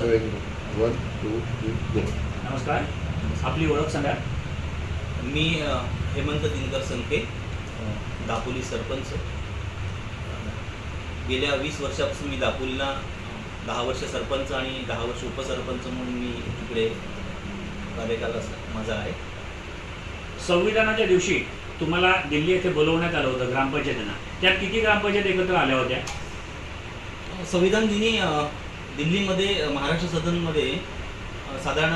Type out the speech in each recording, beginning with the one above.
नमस्कार one two three go नमस्कार. आपली ओळख सांगा. मी हेमंत दिनकर संके दापोली सरपंच. गेल्या वीस वर्षापासून मी दापोलीला दहा वर्ष सरपंच आणि दहा वर्ष उपसरपंच म्हणून मी इकडे कार्यकाल असा माझा आहे. संविधानाच्या दिवशी तुम्हाला दिल्ली येथे बोलवण्यात आलं होतं ग्रामपंचायतींना. त्यात किती ग्रामपंचायत एकत्र आल्या होत्या? संविधान दिनी दिल्लीमध्ये महाराष्ट्र सदनमध्ये साधारण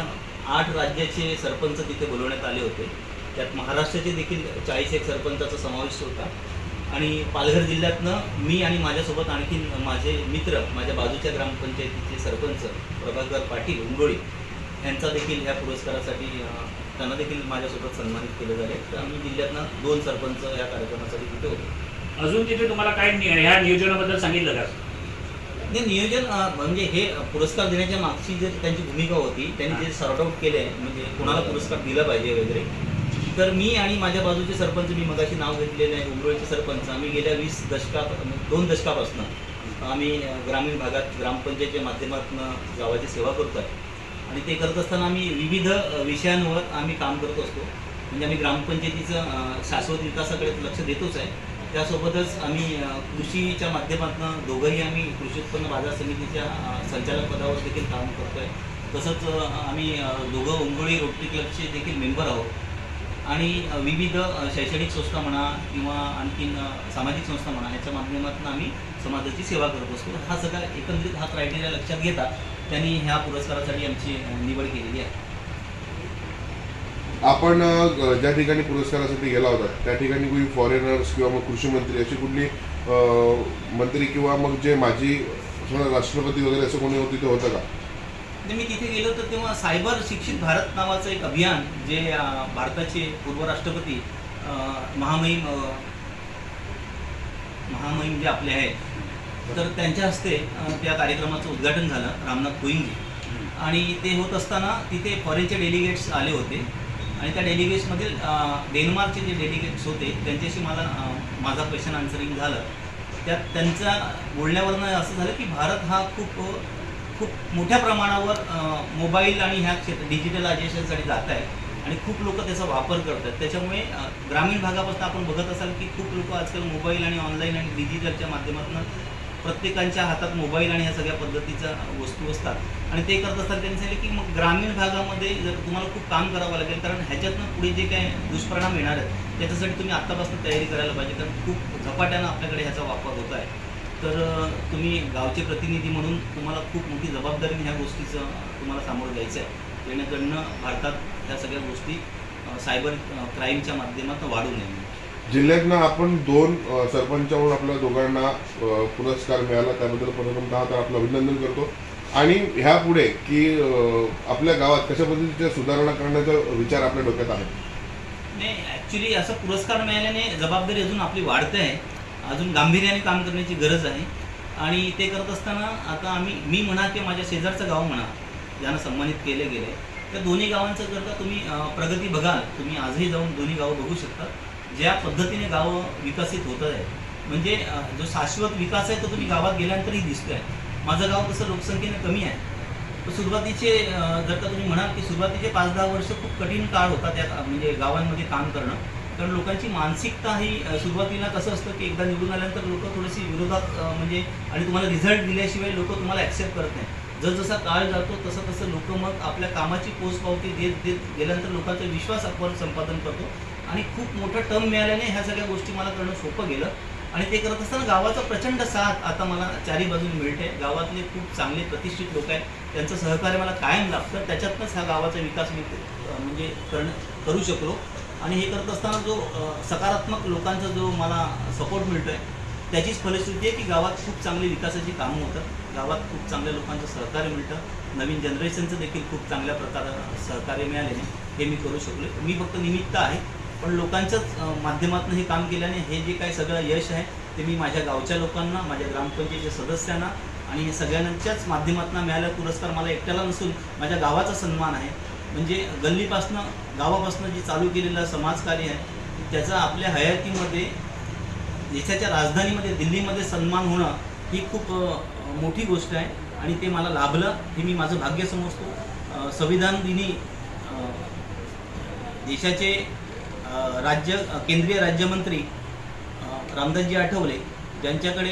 आठ राज्याचे सरपंच तिथे बोलवण्यात आले होते. त्यात महाराष्ट्राचे देखील चाळीस एक सरपंचाचा समावेश होता. आणि पालघर जिल्ह्यातनं मी आणि माझ्यासोबत आणखीन माझे मित्र माझ्या बाजूच्या ग्रामपंचायतीचे सरपंच प्रभाकर पाटील उंडोळी यांचा देखील ह्या पुरस्कारासाठी त्यांना देखील माझ्यासोबत सन्मानित केलं झाले तर आम्ही जिल्ह्यातनं दोन सरपंच या कार्यक्रमासाठी तिथे होतो. अजून तिथे तुम्हाला काय ह्या नियोजनाबद्दल सांगितलं का? नाही नियोजन म्हणजे हे पुरस्कार देण्याच्या मागची जे त्यांची भूमिका होती त्यांनी जे सॉर्ट आउट केले म्हणजे कोणाला पुरस्कार दिला पाहिजे वगैरे तर मी आणि माझ्या बाजूचे सरपंच मी मगाशी नाव घेतलेले आहे उमरोळीचे सरपंच. आम्ही गेल्या वीस दशका दोन दशकापासून आम्ही ग्रामीण भागात ग्रामपंचायतीच्या माध्यमातून गावाची सेवा करतो आहे. आणि ते करत असताना आम्ही विविध विषयांवर आम्ही काम करत असतो. म्हणजे आम्ही ग्रामपंचायतीचं शाश्वत विकासाकडे लक्ष देतोच आहे. त्यासोबतच आम्ही कृषीच्या माध्यमातून दोघंही आम्ही कृषी उत्पन्न बाजार समितीच्या संचालक पदावर देखील काम करतो आहे तसंच आम्ही दोघं ओंगोळी रोटरी क्लबचे देखील मेंबर आहोत. आणि विविध शैक्षणिक संस्था म्हणा किंवा आणखीन सामाजिक संस्था म्हणा याच्या माध्यमातून आम्ही समाजाची सेवा करत असतो. हा सगळा एकंदरीत हा क्रायटेरिया लक्षात घेता त्यांनी ह्या पुरस्कारासाठी आमची निवड केलेली आहे. आपण ज्या ठिकाणी पुरस्कारासाठी गेला होता त्या ठिकाणी कोणी फॉरेनर्स किंवा मग कृषी मंत्री अशी कुठली मंत्री किंवा मग जे माजी राष्ट्रपती वगैरे असं कोणी तिथे होतं का? मी तिथे गेलो तर तेव्हा सायबर शिक्षित भारत नावाचं एक अभियान जे भारताचे पूर्व राष्ट्रपती महामहिम महामहिम जे आपले आहेत तर त्यांच्या हस्ते त्या कार्यक्रमाचं उद्घाटन झालं रामनाथ कोविंदजी आणि ते होत असताना तिथे फॉरेनचे डेलिगेट्स आले होते. आणि त्या डेलिगेट्समधील डेनमार्कचे डेन्मार्कचे जे डेलिगेट्स होते त्यांच्याशी मला माझा क्वेश्चन आन्सरिंग झालं. त्यात त्यांच्या बोलण्यावरनं असं झालं की भारत हा खूप खूप मोठ्या प्रमाणावर मोबाईल आणि ह्या क्षेत्र डिजिटलायझेशनसाठी जात आहे आणि खूप लोक त्याचा वापर करतात. त्याच्यामुळे ग्रामीण भागापासून आपण बघत असाल की खूप लोक आजकाल मोबाईल आणि ऑनलाईन आणि डिजिटलच्या माध्यमातून प्रत्येकांच्या हातात मोबाईल आणि ह्या सगळ्या पद्धतीच्या वस्तू असतात. आणि ते करत असताना त्यांनी सांगितलं की मग ग्रामीण भागामध्ये जर तुम्हाला खूप काम करावं लागेल कारण ह्याच्यातनं पुढे जे काय दुष्परिणाम येणार आहेत त्याच्यासाठी तुम्ही आत्तापासून तयारी करायला पाहिजे कारण खूप झपाट्यानं आपल्याकडे ह्याचा वापर होत आहे. तर तुम्ही गावचे प्रतिनिधी म्हणून तुम्हाला खूप मोठी जबाबदारीने ह्या गोष्टीचं तुम्हाला सामोरं जायचं आहे. जेणेकडनं भारतात ह्या सगळ्या गोष्टी सायबर क्राईमच्या माध्यमातून वाढू नये. जिल्ह्यातनं आपण दोन अ, सरपंचावरून आपल्या दोघांना पुरस्कार मिळाला. त्याबद्दल प्रथमतः तर आपलं अभिनंदन करतो. आणि ह्या पुढे की आपल्या गावात कशा पद्धतीच्या सुधारणा करण्याचा विचार आपल्या डोक्यात आहे? नाही ॲक्च्युली असं पुरस्कार मिळाल्याने जबाबदारी अजून आपली वाढते आहे. अजून गांभीर्याने काम करण्याची गरज आहे. आणि ते करत असताना आता आम्ही मी म्हणा किंवा माझ्या शेजारचं गाव म्हणा ज्यांना सन्मानित केले गेले त्या दोन्ही गावांचं करता तुम्ही प्रगती बघाल. तुम्ही आजही जाऊन दोन्ही गावं बघू शकता. ज्या पद्धतीने गावं विकसित होत आहे म्हणजे जो शाश्वत विकास आहे तो तुम्ही गावात गेल्यानंतरही दिसतोय. माझं गाव तसं लोकसंख्येने कमी आहे. तर सुरुवातीचे जर का तुम्ही म्हणाल की सुरुवातीचे पाच दहा वर्ष खूप कठीण काळ होता त्या म्हणजे गावांमध्ये काम करणं कारण लोकांची मानसिकता ही सुरुवातीला कसं असतं की एकदा निवडून आल्यानंतर लोक थोडीशी विरोधात म्हणजे आणि तुम्हाला रिझल्ट दिल्याशिवाय लोक तुम्हाला ॲक्सेप्ट करत नाही जसजसा काळ जातो तसं तसं लोक मग आपल्या कामाची पोचपावती देत देत गेल्यानंतर लोकांचा विश्वास आपण संपादन करतो. आणि खूप मोठं टर्म मिळाल्याने ह्या सगळ्या गोष्टी मला करणं सोपं गेलं. आणि ते करत असताना गावाचा प्रचंड साथ आता मला चारी बाजून मिळते गावातले खूप चांगले प्रतिष्ठित लोक आहेत. त्यांचं सहकार्य मला कायम लाभतं त्याच्यातनंच हा गावाचा विकास मी म्हणजे करणं करू शकलो. आणि हे करत असताना जो सकारात्मक लोकांचा जो मला सपोर्ट मिळतो आहे त्याचीच फलश्रुती आहे की गावात खूप चांगली विकासाची कामं होतात. गावात खूप चांगल्या लोकांचं सहकार्य मिळतं. नवीन जनरेशनचं देखील खूप चांगल्या प्रकारे सहकार्य मिळाल्याने हे मी करू शकलो मी फक्त निमित्त आहे. पण लोकांच्याच माध्यमातून हे काम केल्याने हे जे काही सगळं यश आहे ते मी माझ्या गावच्या लोकांना माझ्या ग्रामपंचायतीच्या सदस्यांना आणि हे सगळ्यांच्याच माध्यमातून मिळालेला पुरस्कार मला एकट्याला नसून माझ्या गावाचा सन्मान आहे. म्हणजे गल्लीपासनं गावापासनं जे चालू केलेलं समाजकार्य आहे त्याचा आपल्या हयातीमध्ये देशाच्या राजधानीमध्ये दिल्लीमध्ये सन्मान होणं ही खूप मोठी गोष्ट आहे आणि ते मला लाभलं हे मी माझं भाग्य समजतो. संविधान दिनी देशाचे राज्य केंद्रीय राज्यमंत्री रामदासजी आठवले ज्यांच्याकडे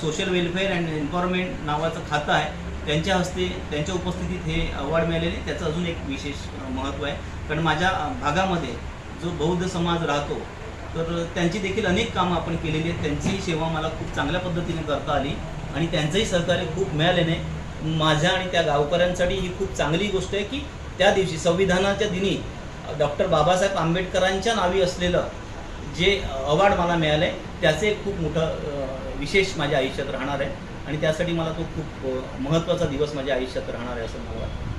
सोशल वेलफेअर अँड एम्पॉवरमेंट नावाचं खातं आहे त्यांच्या हस्ते त्यांच्या उपस्थितीत हे अवॉर्ड मिळालेले त्याचं अजून एक विशेष महत्त्व आहे. कारण माझ्या भागामध्ये जो बौद्ध समाज राहतो तर त्यांची देखील अनेक कामं आपण केलेली आहेत. त्यांचीही सेवा मला खूप चांगल्या पद्धतीने करता आली आणि त्यांचंही सहकार्य खूप मिळाल्याने माझ्या आणि त्या गावकऱ्यांसाठी ही खूप चांगली गोष्ट आहे की त्या दिवशी संविधानाच्या दिनी डॉक्टर बाबासाहेब आंबेडकरांच्या नावी असलेलं जे अवॉर्ड मला मिळालं आहे त्याचे एक खूप मोठं विशेष माझ्या आयुष्यात राहणार आहे. आणि त्यासाठी मला तो खूप महत्त्वाचा दिवस माझ्या आयुष्यात राहणार आहे असं मला वाटतं.